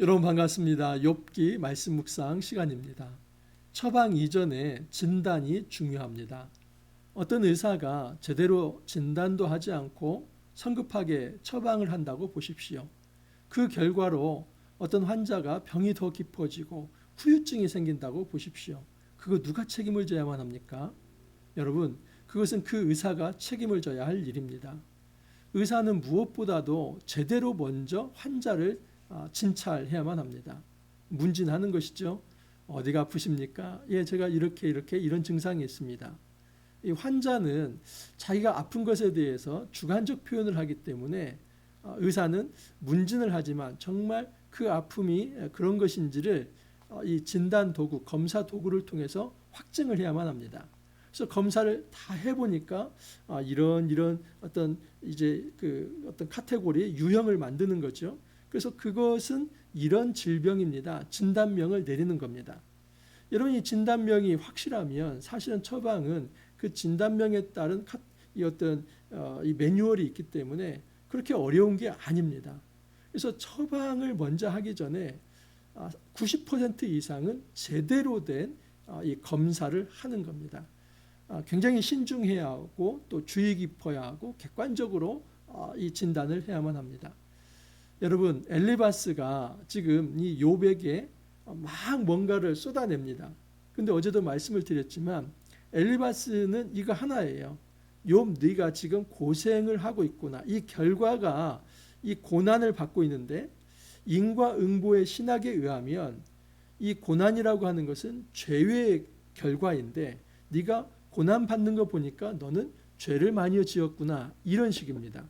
여러분 반갑습니다. 욥기 말씀 묵상 시간입니다. 처방 이전에 진단이 중요합니다. 어떤 의사가 제대로 진단도 하지 않고 성급하게 처방을 한다고 보십시오. 그 결과로 어떤 환자가 병이 더 깊어지고 후유증이 생긴다고 보십시오. 그거 누가 책임을 져야만 합니까? 여러분, 그것은 그 의사가 책임을 져야 할 일입니다. 의사는 무엇보다도 제대로 먼저 환자를 아, 진찰해야만 합니다. 문진하는 것이죠. 어디가 아프십니까? 예, 제가 이렇게 이렇게 이런 증상이 있습니다. 이 환자는 자기가 아픈 것에 대해서 주관적 표현을 하기 때문에 어, 의사는 문진을 하지만 정말 그 아픔이 그런 것인지를 어, 이 진단 도구, 검사 도구를 통해서 확증을 해야만 합니다. 그래서 검사를 다 해보니까 아, 이런 이런 어떤 이제 그 어떤 카테고리의 유형을 만드는 거죠. 그래서 그것은 이런 질병입니다. 진단명을 내리는 겁니다. 여러분 이 진단명이 확실하면 사실은 처방은 그 진단명에 따른 이 어떤 어, 이 매뉴얼이 있기 때문에 그렇게 어려운 게 아닙니다. 그래서 처방을 먼저 하기 전에 90% 아, 이상은 제대로 된이 아, 검사를 하는 겁니다. 아, 굉장히 신중해야 하고 또 주의 깊어야 하고 객관적으로 이 진단을 해야만 합니다. 여러분 엘리바스가 지금 이 요백에 막 뭔가를 쏟아냅니다. 근데 어제도 말씀을 드렸지만 엘리바스는 이거 하나예요. 욥 네가 지금 고생을 하고 있구나. 이 결과가 이 고난을 받고 있는데 인과응보의 신학에 의하면 이 고난이라고 하는 것은 죄의 결과인데 네가 고난 받는 거 보니까 너는 죄를 많이 지었구나 이런 식입니다.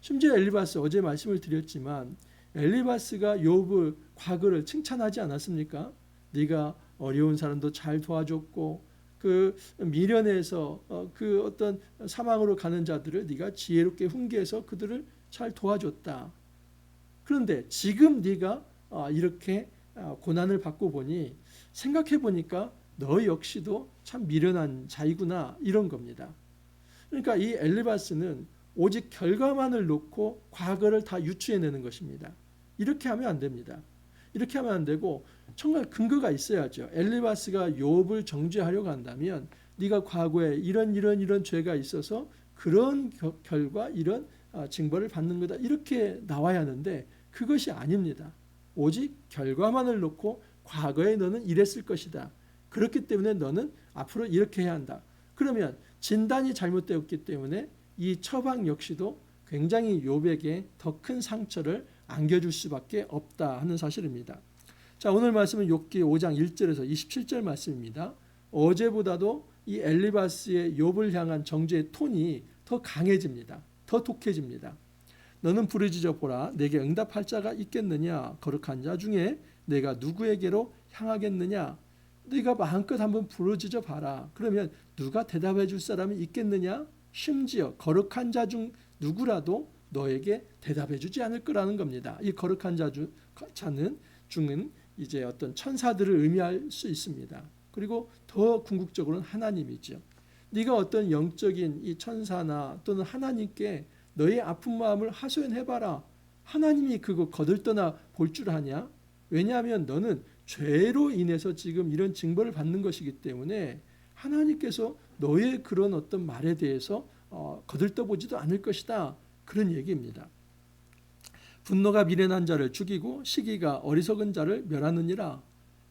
심지어 엘리바스 어제 말씀을 드렸지만 엘리바스가 욥의 과거를 칭찬하지 않았습니까? 네가 어려운 사람도 잘 도와줬고 그 미련에서 어, 그 어떤 사망으로 가는 자들을 네가 지혜롭게 훈계해서 그들을 잘 도와줬다. 그런데 지금 네가 어, 이렇게 어, 고난을 받고 보니 생각해 보니까 너 역시도 참 미련한 자이구나 이런 겁니다. 그러니까 이 엘리바스는 오직 결과만을 놓고 과거를 다 유추해내는 것입니다. 이렇게 하면 안 됩니다. 이렇게 하면 안 되고 정말 근거가 있어야죠. 엘리바스가 욥을 정죄하려고 한다면 네가 과거에 이런 이런 이런 죄가 있어서 그런 결과 이런 아, 징벌을 받는 거다 이렇게 나와야 하는데 그것이 아닙니다. 오직 결과만을 놓고 과거에 너는 이랬을 것이다. 그렇기 때문에 너는 앞으로 이렇게 해야 한다. 그러면 진단이 잘못되었기 때문에 이 처방 역시도 굉장히 욥에게 더큰 상처를 안겨줄 수밖에 없다 하는 사실입니다. 자 오늘 말씀은 욥기 5장 1절에서 27절 말씀입니다. 어제보다도 이 엘리바스의 욥을 향한 정죄의 톤이 더 강해집니다. 더 독해집니다. 너는 부르짖어 보라 내게 응답할 자가 있겠느냐 거룩한 자 중에 내가 누구에게로 향하겠느냐 네가 마음껏 한번 부르짖어 봐라 그러면 누가 대답해 줄 사람이 있겠느냐 심지어 거룩한 자 중 누구라도 너에게 대답해 주지 않을 거라는 겁니다. 이 거룩한 자 주, 자는 중은 이제 어떤 천사들을 의미할 수 있습니다. 그리고 더 궁극적으로는 하나님이죠. 네가 어떤 영적인 이 천사나 또는 하나님께 너의 아픈 마음을 하소연해 봐라. 하나님이 그거 거들떠나 볼 줄 아냐? 왜냐하면 너는 죄로 인해서 지금 이런 징벌을 받는 것이기 때문에 하나님께서 너의 그런 어떤 말에 대해서 어, 거들떠보지도 않을 것이다. 그런 얘기입니다. 분노가 미련한 자를 죽이고 시기가 어리석은 자를 멸하느니라.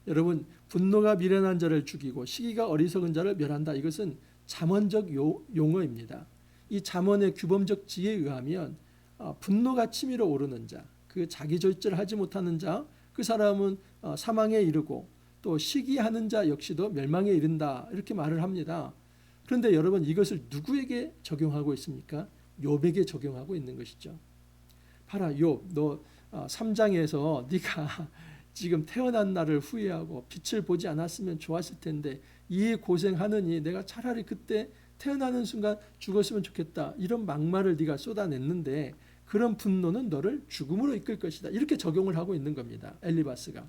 여러분, 분노가 미련한 자를 죽이고 시기가 어리석은 자를 멸한다. 이것은 잠언적 용어입니다. 이 잠언의 규범적 지에 의하면 어, 분노가 치밀어 오르는 자, 그 자기 절제를 하지 못하는 자, 그 사람은 어, 사망에 이르고 또 시기하는 자 역시도 멸망에 이른다 이렇게 말을 합니다. 그런데 여러분 이것을 누구에게 적용하고 있습니까? 욥에게 적용하고 있는 것이죠. 봐라 욥, 너 3장에서 어, 네가 지금 태어난 날을 후회하고 빛을 보지 않았으면 좋았을 텐데 이 고생하느니 내가 차라리 그때 태어나는 순간 죽었으면 좋겠다 이런 막말을 네가 쏟아냈는데 그런 분노는 너를 죽음으로 이끌 것이다 이렇게 적용을 하고 있는 겁니다 엘리바스가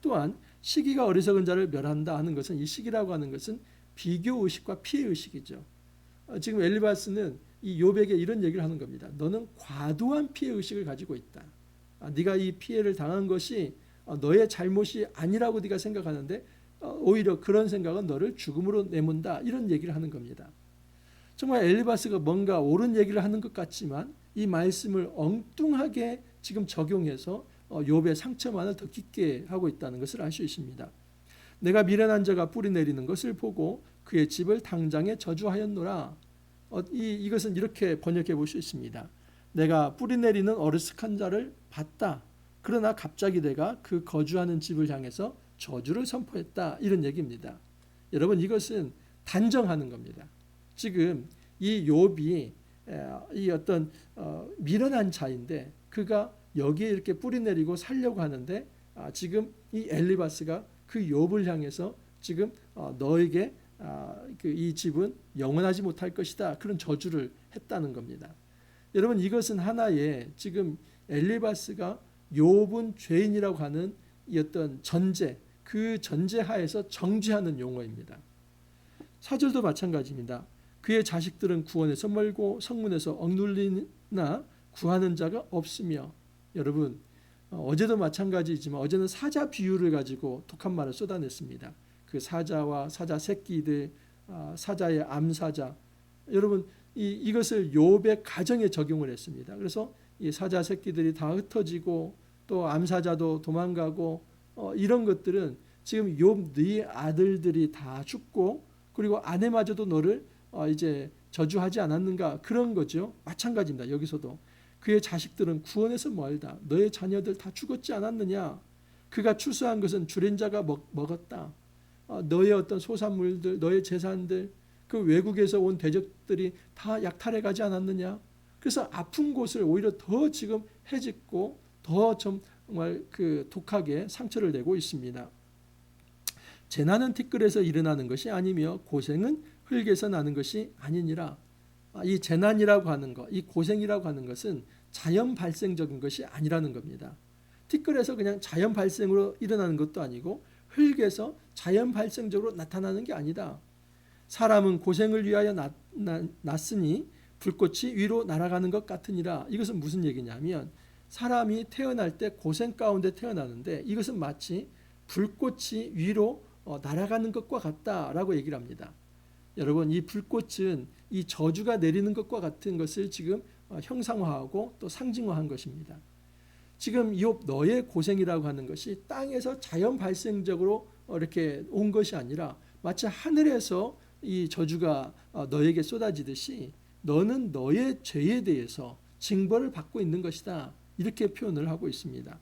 또한 시기가 어리석은 자를 멸한다 하는 것은 이 시기라고 하는 것은 비교 의식과 피해 의식이죠. 어, 지금 엘리바스는 이 요백에 이런 얘기를 하는 겁니다. 너는 과도한 피해 의식을 가지고 있다. 아, 네가 이 피해를 당한 것이 어, 너의 잘못이 아니라고 네가 생각하는데 어, 오히려 그런 생각은 너를 죽음으로 내몬다 이런 얘기를 하는 겁니다. 정말 엘리바스가 뭔가 옳은 얘기를 하는 것 같지만 이 말씀을 엉뚱하게 지금 적용해서 어, 욥의 상처만을 더 깊게 하고 있다는 것을 알 수 있습니다. 내가 미련한 자가 뿌리 내리는 것을 보고 그의 집을 당장에 저주하였노라. 어, 이, 이것은 이렇게 번역해 볼 수 있습니다. 내가 뿌리 내리는 어리석한 자를 봤다. 그러나 갑자기 내가 그 거주하는 집을 향해서 저주를 선포했다. 이런 얘기입니다. 여러분 이것은 단정하는 겁니다. 지금 이 욥이 이 어떤 어, 미련한 자인데 그가 여기에 이렇게 뿌리 내리고 살려고 하는데 아, 지금 이 엘리바스가 그 욥을 향해서 지금 어, 너에게 아, 그 이 집은 영원하지 못할 것이다 그런 저주를 했다는 겁니다. 여러분 이것은 하나의 지금 엘리바스가 욥은 죄인이라고 하는 이 어떤 전제 그 전제 하에서 정죄하는 용어입니다. 사절도 마찬가지입니다. 그의 자식들은 구원에서 멀고 성문에서 억눌리나 구하는 자가 없으며 여러분 어, 어제도 마찬가지지만 어제는 사자 비유를 가지고 독한 말을 쏟아냈습니다. 그 사자와 사자 새끼들, 아, 사자의 암사자. 여러분 이, 이것을 욥의 가정에 적용을 했습니다. 그래서 이 사자 새끼들이 다 흩어지고 또 암사자도 도망가고 어, 이런 것들은 지금 욥네 아들들이 다 죽고 그리고 아내마저도 너를 어, 이제 저주하지 않았는가 그런 거죠. 마찬가지입니다. 여기서도 그의 자식들은 구원에서 멀다. 너의 자녀들 다 죽었지 않았느냐? 그가 추수한 것은 주린 자가 먹, 먹었다. 어, 너의 어떤 소산물들, 너의 재산들, 그 외국에서 온 대적들이 다 약탈해 가지 않았느냐? 그래서 아픈 곳을 오히려 더 지금 해짓고 더 정말 그 독하게 상처를 내고 있습니다. 재난은 티끌에서 일어나는 것이 아니며 고생은 흙에서 나는 것이 아니니라. 아, 이 재난이라고 하는 것, 이 고생이라고 하는 것은 자연 발생적인 것이 아니라는 겁니다. 티끌에서 그냥 자연 발생으로 일어나는 것도 아니고 흙에서 자연 발생적으로 나타나는 게 아니다. 사람은 고생을 위하여 났, 났으니 불꽃이 위로 날아가는 것 같으니라. 이것은 무슨 얘기냐면 사람이 태어날 때 고생 가운데 태어나는데 이것은 마치 불꽃이 위로 어, 날아가는 것과 같다라고 얘기를 합니다. 여러분 이 불꽃은 이 저주가 내리는 것과 같은 것을 지금 어, 형상화하고 또 상징화한 것입니다. 지금 욥 너의 고생이라고 하는 것이 땅에서 자연 발생적으로 어, 이렇게 온 것이 아니라 마치 하늘에서 이 저주가 어, 너에게 쏟아지듯이 너는 너의 죄에 대해서 징벌을 받고 있는 것이다. 이렇게 표현을 하고 있습니다.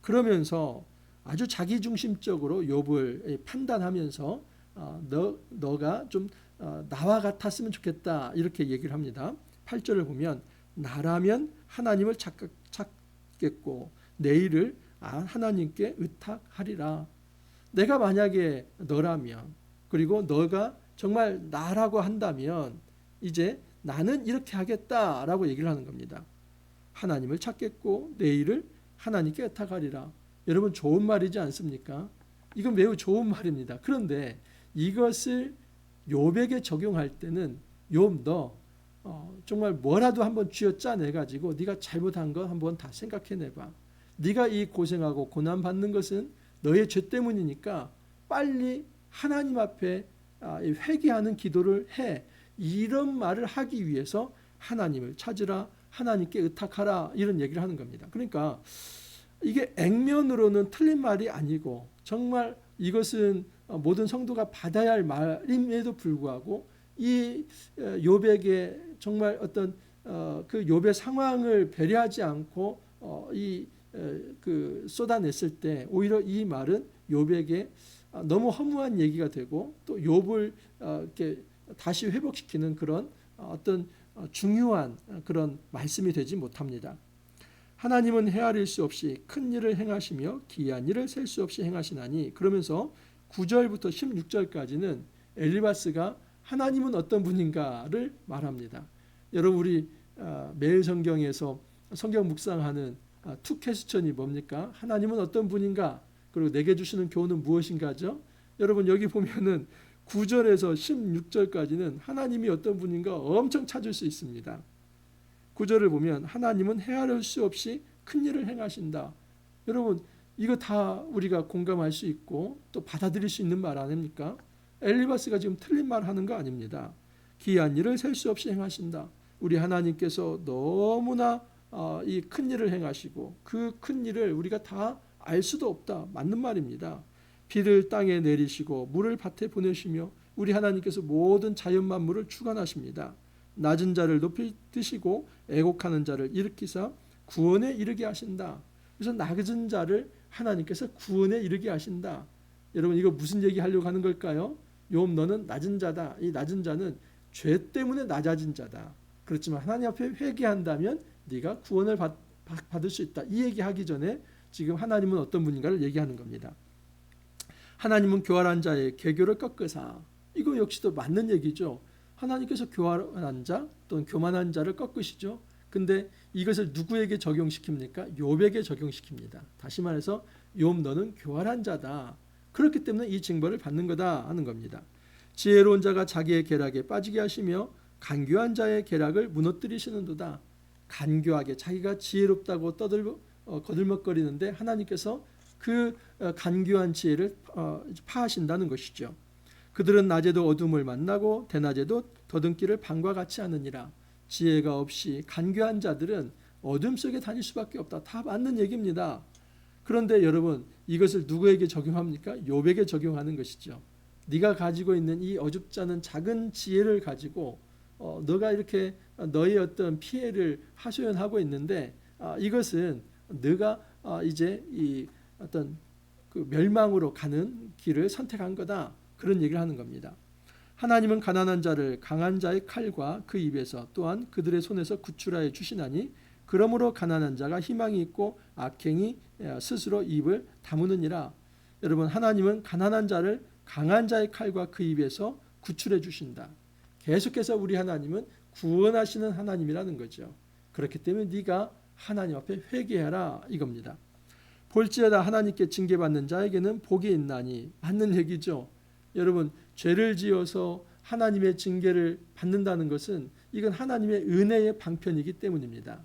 그러면서 아주 자기중심적으로 욥을 판단하면서 너 너가 좀 나와 같았으면 좋겠다 이렇게 얘기를 합니다. 8절을 보면 나라면 하나님을 찾, 겠고 내일을 아, 하나님께 의탁하리라. 내가 만약에 너라면 그리고 너가 정말 나라고 한다면 이제 나는 이렇게 하겠다라고 얘기를 하는 겁니다. 하나님을 찾겠고 내일을 하나님께 의탁하리라. 여러분 좋은 말이지 않습니까? 이건 매우 좋은 말입니다. 그런데 이것을 욥에게 적용할 때는 욥너 어, 정말 뭐라도 한번 쥐어 짜내 가지고 네가 잘못한 거 한번 다 생각해내 봐. 네가 이 고생하고 고난 받는 것은 너의 죄 때문이니까 빨리 하나님 앞에 아, 회개하는 기도를 해. 이런 말을 하기 위해서 하나님을 찾으라, 하나님께 의탁하라 이런 얘기를 하는 겁니다. 그러니까 이게 액면으로는 틀린 말이 아니고 정말 이것은 모든 성도가 받아야 할 말임에도 불구하고 이 요백의 어, 정말 어떤 어, 그 욥의 상황을 배려하지 않고 어, 이그 쏟아냈을 때 오히려 이 말은 욥에게 너무 허무한 얘기가 되고 또 욥을 이렇게 다시 회복시키는 그런 어떤 중요한 그런 말씀이 되지 못합니다. 하나님은 헤아릴 수 없이 큰 일을 행하시며 기이한 일을 셀 수 없이 행하시나니 그러면서 9절부터 16절까지는 엘리바스가 하나님은 어떤 분인가를 말합니다. 여러분 우리 아, 매일 성경에서 성경 묵상하는 아, 투 퀘스천이 뭡니까? 하나님은 어떤 분인가? 그리고 내게 주시는 교훈은 무엇인가죠? 여러분 여기 보면은 9절에서 16절까지는 하나님이 어떤 분인가 엄청 찾을 수 있습니다. 9절을 보면 하나님은 헤아릴 수 없이 큰 일을 행하신다. 여러분 이거 다 우리가 공감할 수 있고 또 받아들일 수 있는 말 아닙니까? 엘리바스가 지금 틀린 말 하는 거 아닙니다. 기이한 일을 셀 수 없이 행하신다. 우리 하나님께서 너무나 어, 이큰 일을 행하시고 그 큰 일을 우리가 다 알 수도 없다. 맞는 말입니다. 비를 땅에 내리시고 물을 밭에 보내시며 우리 하나님께서 모든 자연 만물을 주관하십니다. 낮은 자를 높이 드시고 애곡하는 자를 일으키사 구원에 이르게 하신다. 그래서 낮은 자를 하나님께서 구원에 이르게 하신다. 여러분 이거 무슨 얘기 하려고 하는 걸까요? 욥 너는 낮은 자다. 이 낮은 자는 죄 때문에 낮아진 자다. 그렇지만 하나님 앞에 회개한다면 네가 구원을 받, 받을 수 있다. 이 얘기하기 전에 지금 하나님은 어떤 분인가를 얘기하는 겁니다. 하나님은 교활한 자의 개교를 꺾으사 이거 역시도 맞는 얘기죠. 하나님께서 교활한 자 또는 교만한 자를 꺾으시죠. 근데 이것을 누구에게 적용시킵니까? 욥에게 적용시킵니다. 다시 말해서 욥 너는 교활한 자다. 그렇기 때문에 이 징벌을 받는 거다 하는 겁니다. 지혜로운 자가 자기의 계략에 빠지게 하시며 간교한 자의 계략을 무너뜨리시는도다. 간교하게 자기가 지혜롭다고 떠들 어, 거들먹거리는데 하나님께서 그 어, 간교한 지혜를 어, 파하신다는 것이죠. 그들은 낮에도 어둠을 만나고 대낮에도 더듬기를 밤과 같이 하느니라. 지혜가 없이 간교한 자들은 어둠 속에 다닐 수밖에 없다. 다 맞는 얘기입니다. 그런데 여러분 이것을 누구에게 적용합니까? 욥에게 적용하는 것이죠. 네가 가지고 있는 이 어줍지 않은 작은 지혜를 가지고 어, 너가 이렇게 너의 어떤 피해를 하소연하고 있는데 아, 이것은 네가 아, 이제 이 어떤 그 멸망으로 가는 길을 선택한 거다 그런 얘기를 하는 겁니다. 하나님은 가난한 자를 강한 자의 칼과 그 입에서 또한 그들의 손에서 구출하여 주시나니 그러므로 가난한 자가 희망이 있고 악행이 스스로 입을 다무느니라. 여러분 하나님은 가난한 자를 강한 자의 칼과 그 입에서 구출해 주신다. 계속해서 우리 하나님은 구원하시는 하나님이라는 거죠. 그렇기 때문에 네가 하나님 앞에 회개하라 이겁니다. 볼지어다 하나님께 징계받는 자에게는 복이 있나니 맞는 얘기죠. 여러분 죄를 지어서 하나님의 징계를 받는다는 것은 이건 하나님의 은혜의 방편이기 때문입니다.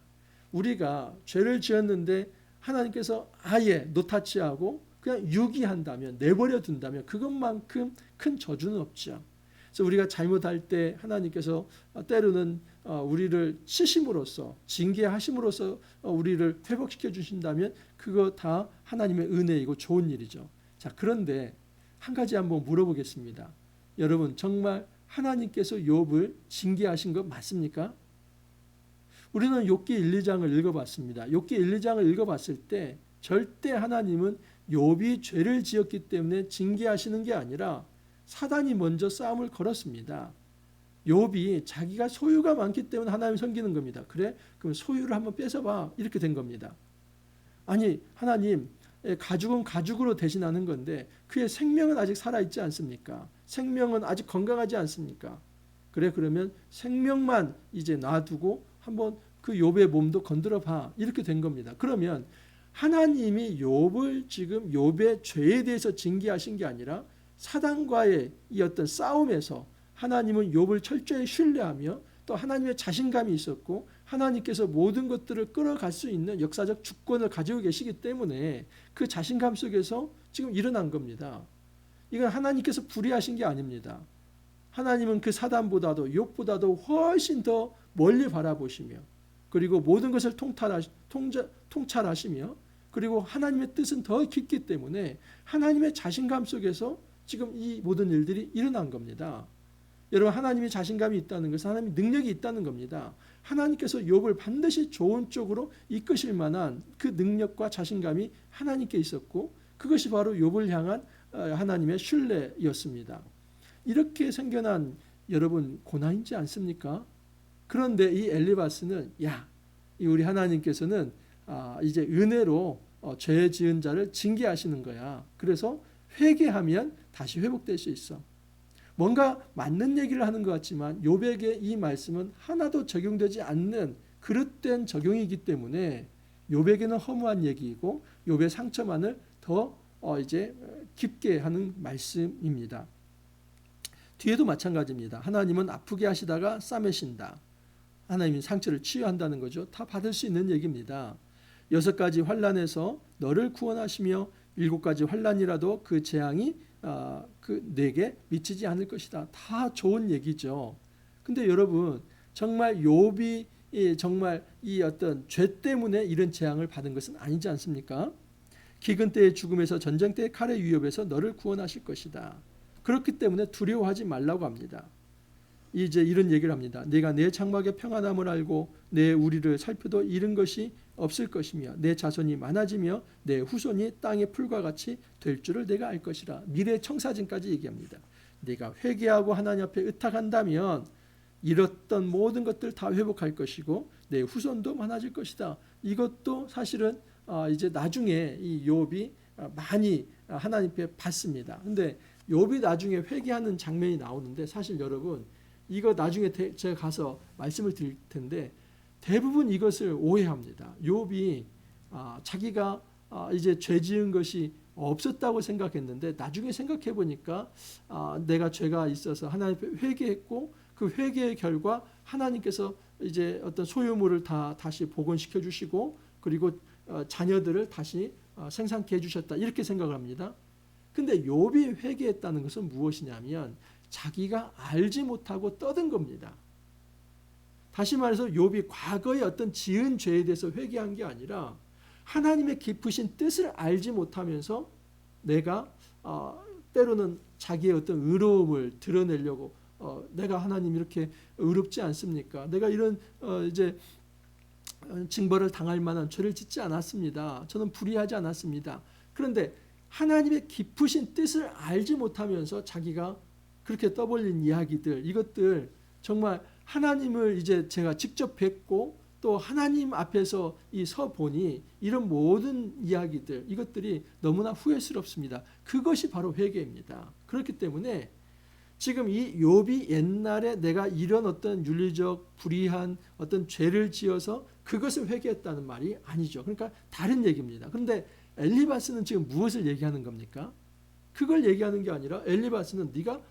우리가 죄를 지었는데 하나님께서 아예 노타치하고 그냥 유기한다면 내버려 둔다면 그것만큼 큰 저주는 없죠. 그래서 우리가 잘못할 때 하나님께서 때로는 어, 우리를 치심으로써 징계하심으로써 어, 우리를 회복시켜 주신다면 그거 다 하나님의 은혜이고 좋은 일이죠. 자 그런데 한 가지 한번 물어보겠습니다. 여러분 정말 하나님께서 욥을 징계하신 것 맞습니까? 우리는 욥기 1, 2장을 읽어봤습니다. 욥기 1, 2장을 읽어봤을 때 절대 하나님은 욥이 죄를 지었기 때문에 징계하시는 게 아니라 사단이 먼저 싸움을 걸었습니다. 욥이 자기가 소유가 많기 때문에 하나님 섬기는 겁니다. 그래? 그럼 소유를 한번 뺏어봐. 이렇게 된 겁니다. 아니 하나님 가죽은 가죽으로 대신하는 건데 그의 생명은 아직 살아있지 않습니까? 생명은 아직 건강하지 않습니까? 그래 그러면 생명만 이제 놔두고 한번 그 욥의 몸도 건드려 봐 이렇게 된 겁니다. 그러면 하나님이 욥을 지금 욥의 죄에 대해서 징계하신 게 아니라 사단과의 이 어떤 싸움에서 하나님은 욥을 철저히 신뢰하며 또 하나님의 자신감이 있었고 하나님께서 모든 것들을 끌어갈 수 있는 역사적 주권을 가지고 계시기 때문에 그 자신감 속에서 지금 일어난 겁니다. 이건 하나님께서 불의하신 게 아닙니다. 하나님은 그 사단보다도 욥보다도 훨씬 더 멀리 바라보시며 그리고 모든 것을 통탈하시, 통자, 통찰하시며 그리고 하나님의 뜻은 더 깊기 때문에 하나님의 자신감 속에서 지금 이 모든 일들이 일어난 겁니다. 여러분 하나님이 자신감이 있다는 것은 하나님이 능력이 있다는 겁니다. 하나님께서 욥을 반드시 좋은 쪽으로 이끄실 만한 그 능력과 자신감이 하나님께 있었고 그것이 바로 욥을 향한 어, 하나님의 신뢰였습니다. 이렇게 생겨난 여러분 고난이지 않습니까? 그런데 이 엘리바스는 야, 우리 하나님께서는 아, 이제 은혜로 어, 죄 지은 자를 징계하시는 거야. 그래서 회개하면 다시 회복될 수 있어. 뭔가 맞는 얘기를 하는 것 같지만 요백의 이 말씀은 하나도 적용되지 않는 그릇된 적용이기 때문에 요백에는 허무한 얘기이고 요배 상처만을 더 어, 이제 깊게 하는 말씀입니다. 뒤에도 마찬가지입니다. 하나님은 아프게 하시다가 싸매신다. 하나님이 상처를 치유한다는 거죠. 다 받을 수 있는 얘기입니다. 여섯 가지 환란에서 너를 구원하시며 일곱 가지 환란이라도 그 재앙이 아, 그 내게 미치지 않을 것이다. 다 좋은 얘기죠. 근데 여러분 정말 욥이 이 정말 이 어떤 죄 때문에 이런 재앙을 받은 것은 아니지 않습니까? 기근 때의 죽음에서 전쟁 때의 칼의 위협에서 너를 구원하실 것이다. 그렇기 때문에 두려워하지 말라고 합니다. 이제 이런 얘기를 합니다. 내가 내 장막의 평안함을 알고 내 우리를 살펴도 잃은 것이 없을 것이며 내 자손이 많아지며 내 후손이 땅의 풀과 같이 될 줄을 내가 알 것이라. 미래 청사진까지 얘기합니다. 내가 회개하고 하나님 앞에 의탁한다면 잃었던 모든 것들 다 회복할 것이고 내 후손도 많아질 것이다. 이것도 사실은 아, 이제 나중에 이 욥이 많이 하나님께 받습니다. 근데 욥이 나중에 회개하는 장면이 나오는데 사실 여러분 이거 나중에 제가 가서 말씀을 드릴 텐데 대부분 이것을 오해합니다. 욥이 아, 자기가 아, 이제 죄 지은 것이 없었다고 생각했는데 나중에 생각해 보니까 아, 내가 죄가 있어서 하나님 회개했고 그 회개의 결과 하나님께서 이제 어떤 소유물을 다 다시 복원시켜 주시고 그리고 어, 자녀들을 다시 어, 생산케 해 주셨다 이렇게 생각을 합니다. 근데 욥이 회개했다는 것은 무엇이냐면 자기가 알지 못하고 떠든 겁니다. 다시 말해서 욥이 과거의 어떤 지은 죄에 대해서 회개한 게 아니라 하나님의 깊으신 뜻을 알지 못하면서 내가 어, 때로는 자기의 어떤 의로움을 드러내려고 어, 내가 하나님 이렇게 의롭지 않습니까? 내가 이런 어, 이제 징벌을 당할 만한 죄를 짓지 않았습니다. 저는 불의하지 않았습니다. 그런데 하나님의 깊으신 뜻을 알지 못하면서 자기가 그렇게 떠벌린 이야기들 이것들 정말 하나님을 이제 제가 직접 뵙고 또 하나님 앞에서 이 서 보니 이런 모든 이야기들 이것들이 너무나 후회스럽습니다. 그것이 바로 회개입니다. 그렇기 때문에 지금 이 욥이 옛날에 내가 이런 어떤 윤리적 불의한 어떤 죄를 지어서 그것을 회개했다는 말이 아니죠. 그러니까 다른 얘기입니다. 그런데 엘리바스는 지금 무엇을 얘기하는 겁니까? 그걸 얘기하는 게 아니라 엘리바스는 네가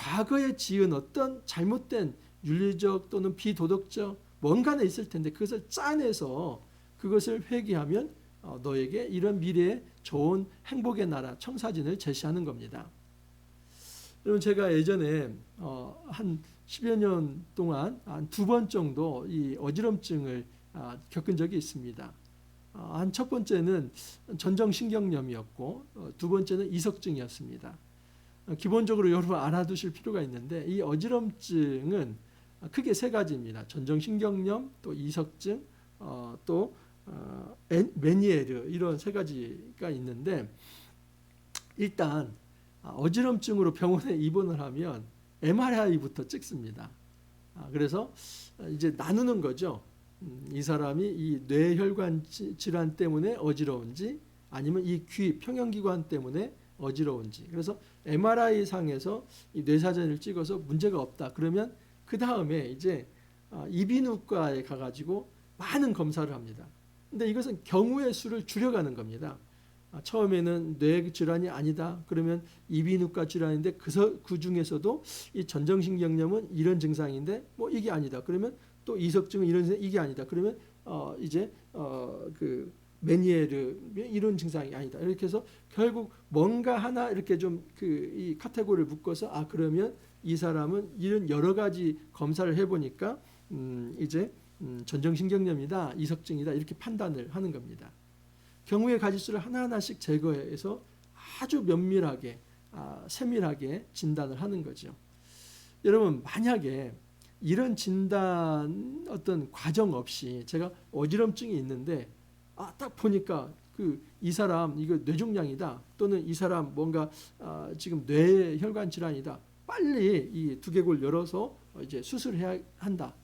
과거에 지은 어떤 잘못된 윤리적 또는 비도덕적 뭔가는 있을 텐데 그것을 짜내서 그것을 회개하면 어, 너에게 이런 미래의 좋은 행복의 나라 청사진을 제시하는 겁니다. 여러분 제가 예전에 어, 한 10여 년 동안 한 두 번 정도 이 어지럼증을 아, 겪은 적이 있습니다. 어, 한첫 번째는 전정신경염이었고 두 번째는 이석증이었습니다. 기본적으로 여러분 알아두실 필요가 있는데 이 어지럼증은 크게 세 가지입니다. 전정신경염, 또 이석증, 어, 또 어, 메니에르 이런 세 가지가 있는데 일단 아, 어지럼증으로 병원에 입원을 하면 MRI부터 찍습니다. 아, 그래서 이제 나누는 거죠. 음, 이 사람이 이 뇌혈관 질환 때문에 어지러운지 아니면 이 귀 평형기관 때문에 어지러운지. 그래서 MRI 상에서 이 뇌사진을 찍어서 문제가 없다. 그러면 그 다음에 이제 아, 이비인후과에 가가지고 많은 검사를 합니다. 근데 이것은 경우의 수를 줄여가는 겁니다. 아, 처음에는 뇌 질환이 아니다. 그러면 이비인후과 질환인데 그, 그 중에서도 이 전정신경염은 이런 증상인데 뭐 이게 아니다. 그러면 또 이석증은 이런 이게 아니다. 그러면 어 이제 어그 메니에르 이런 증상이 아니다. 이렇게 해서 결국 뭔가 하나 이렇게 좀 그 이 카테고리를 묶어서 아 그러면 이 사람은 이런 여러 가지 검사를 해보니까 음 이제 음 전정신경염이다, 이석증이다 이렇게 판단을 하는 겁니다. 경우의 가지수를 하나하나씩 제거해서 아주 면밀하게 아, 세밀하게 진단을 하는 거죠. 여러분 만약에 이런 진단 어떤 과정 없이 제가 어지럼증이 있는데 아, 딱 보니까 그 이 사람 이거 뇌종양이다 또는 이 사람 뭔가 아, 지금 뇌 혈관 질환이다 빨리 이 두개골 열어서 이제 수술해야 한다.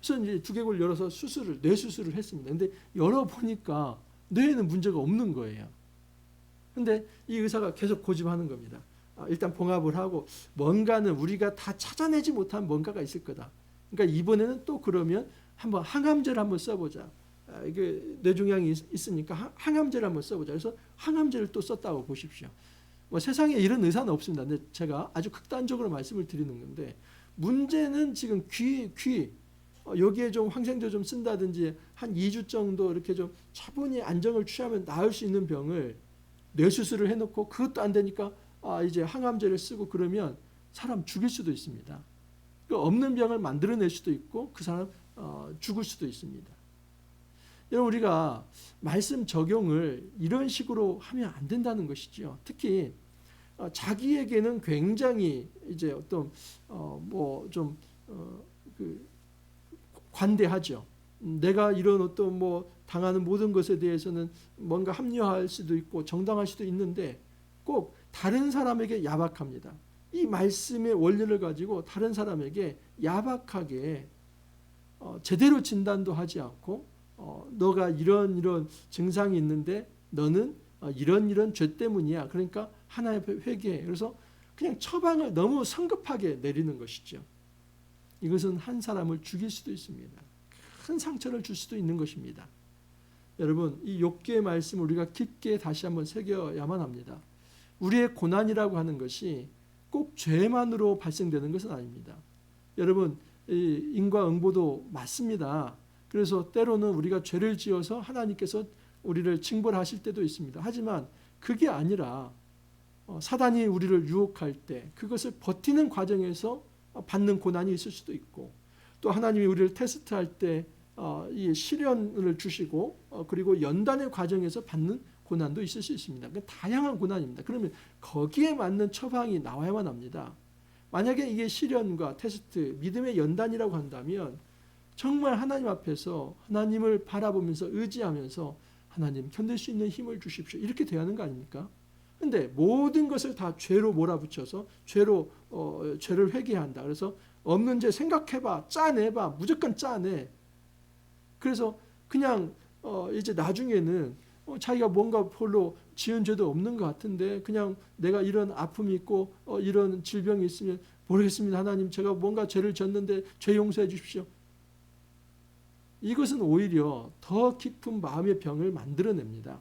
그래서 이제 두개골 열어서 수술을 뇌 수술을 했습니다. 근데 열어 보니까 뇌에는 문제가 없는 거예요. 근데 이 의사가 계속 고집하는 겁니다. 아, 일단 봉합을 하고 뭔가는 우리가 다 찾아내지 못한 뭔가가 있을 거다. 그러니까 이번에는 또 그러면 한번 항암제를 한번 써보자. 아, 이게 뇌종양이 있 으니까 항암제를 한번 써보자. 그래서 항암제를 또 썼다고 보십시오. 뭐 세상에 이런 의사는 없습니다. 근데 제가 아주 극단적으로 말씀을 드리는 건데 문제는 지금 귀, 귀 어, 여기에 좀 항생제 좀 쓴다든지 한 2주 정도 이렇게 좀 차분히 안정을 취하면 나을 수 있는 병을 뇌수술을 해놓고 그것도 안 되니까 아 이제 항암제를 쓰고 그러면 사람 죽일 수도 있습니다. 그 없는 병을 만들어낼 수도 있고 그 사람 어, 죽을 수도 있습니다. 우리가 말씀 적용을 이런 식으로 하면 안 된다는 것이지요. 특히 어, 자기에게는 굉장히 이제 어떤 어, 뭐좀 어, 그 관대하죠. 음, 내가 이런 어떤 뭐 당하는 모든 것에 대해서는 뭔가 합리화할 수도 있고 정당할 수도 있는데 꼭 다른 사람에게 야박합니다. 이 말씀의 원리를 가지고 다른 사람에게 야박하게 어, 제대로 진단도 하지 않고 어, 너가 이런 이런 증상이 있는데 너는 어, 이런 이런 죄 때문이야. 그러니까 하나님 앞에 회개해. 그래서 그냥 처방을 너무 성급하게 내리는 것이죠. 이것은 한 사람을 죽일 수도 있습니다. 큰 상처를 줄 수도 있는 것입니다. 여러분, 이 욥기의 말씀을 우리가 깊게 다시 한번 새겨야만 합니다. 우리의 고난이라고 하는 것이 꼭 죄만으로 발생되는 것은 아닙니다. 여러분, 이 인과응보도 맞습니다. 그래서 때로는 우리가 죄를 지어서 하나님께서 우리를 징벌하실 때도 있습니다. 하지만 그게 아니라 어, 사단이 우리를 유혹할 때 그것을 버티는 과정에서 받는 고난이 있을 수도 있고 또 하나님이 우리를 테스트할 때이 어, 시련을 주시고 어, 그리고 연단의 과정에서 받는 고난도 있을 수 있습니다. 그 다양한 고난입니다. 그러면 거기에 맞는 처방이 나와야만 합니다. 만약에 이게 시련과 테스트, 믿음의 연단이라고 한다면 정말 하나님 앞에서 하나님을 바라보면서 의지하면서 하나님 견딜 수 있는 힘을 주십시오. 이렇게 돼야 하는 거 아닙니까? 근데 모든 것을 다 죄로 몰아붙여서 죄로 어, 죄를 회개한다. 그래서 없는 죄 생각해봐, 짜내봐, 무조건 짜내. 그래서 그냥 어, 이제 나중에는 어, 자기가 뭔가 별로 지은 죄도 없는 것 같은데 그냥 내가 이런 아픔이 있고 어, 이런 질병이 있으면 모르겠습니다. 하나님 제가 뭔가 죄를 졌는데 죄 용서해 주십시오. 이것은 오히려 더 깊은 마음의 병을 만들어냅니다.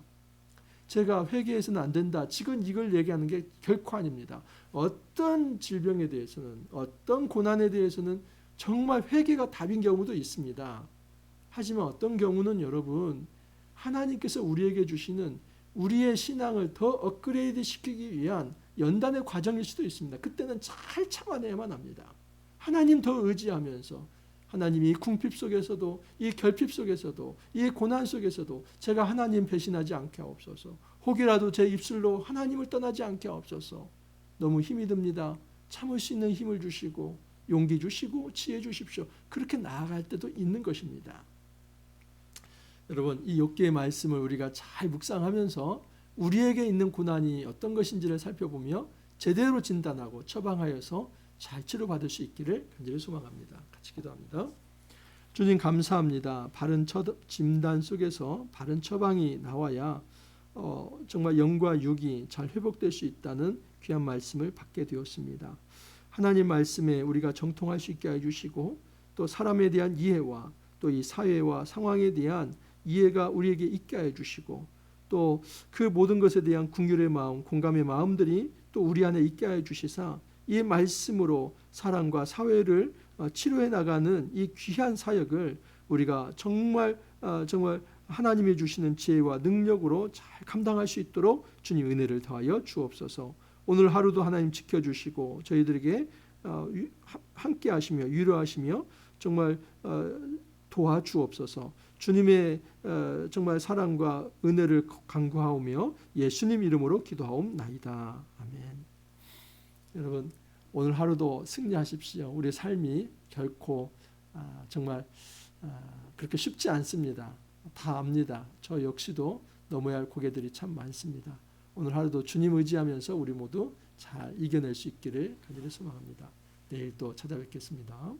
제가 회개해서는 안 된다. 지금 이걸 얘기하는 게 결코 아닙니다. 어떤 질병에 대해서는 어떤 고난에 대해서는 정말 회개가 답인 경우도 있습니다. 하지만 어떤 경우는 여러분 하나님께서 우리에게 주시는 우리의 신앙을 더 업그레이드 시키기 위한 연단의 과정일 수도 있습니다. 그때는 잘 참아내야만 합니다. 하나님 더 의지하면서 하나님이 궁핍 속에서도 이 결핍 속에서도 이 고난 속에서도 제가 하나님 배신하지 않게 하옵소서. 혹이라도 제 입술로 하나님을 떠나지 않게 하옵소서. 너무 힘이 듭니다. 참을 수 있는 힘을 주시고 용기 주시고 지혜 주십시오. 그렇게 나아갈 때도 있는 것입니다. 여러분 이 욥기의 말씀을 우리가 잘 묵상하면서 우리에게 있는 고난이 어떤 것인지를 살펴보며 제대로 진단하고 처방하여서 잘 치료받을 수 있기를 간절히 소망합니다. 같이 기도합니다. 주님 감사합니다. 바른 처, 진단 속에서 바른 처방이 나와야 어, 정말 영과 육이 잘 회복될 수 있다는 귀한 말씀을 받게 되었습니다. 하나님 말씀에 우리가 정통할 수 있게 해주시고 또 사람에 대한 이해와 또 이 사회와 상황에 대한 이해가 우리에게 있게 해주시고 또 그 모든 것에 대한 궁율의 마음, 공감의 마음들이 또 우리 안에 있게 해주시사 이 말씀으로 사랑과 사회를 어, 치료해 나가는 이 귀한 사역을 우리가 정말 어, 정말 하나님이 주시는 지혜와 능력으로 잘 감당할 수 있도록 주님 은혜를 더하여 주옵소서. 오늘 하루도 하나님 지켜주시고 저희들에게 어, 함께 하시며 위로하시며 정말 도와 주옵소서. 주님의 정말 사랑과 은혜를 간구하오며 예수님 이름으로 기도하옵나이다. 아멘. 여러분 오늘 하루도 승리하십시오. 우리 삶이 결코 아, 정말 아, 그렇게 쉽지 않습니다. 다 압니다. 저 역시도 넘어야 할 고개들이 참 많습니다. 오늘 하루도 주님 의지하면서 우리 모두 잘 이겨낼 수 있기를 간절히 소망합니다. 내일 또 찾아뵙겠습니다.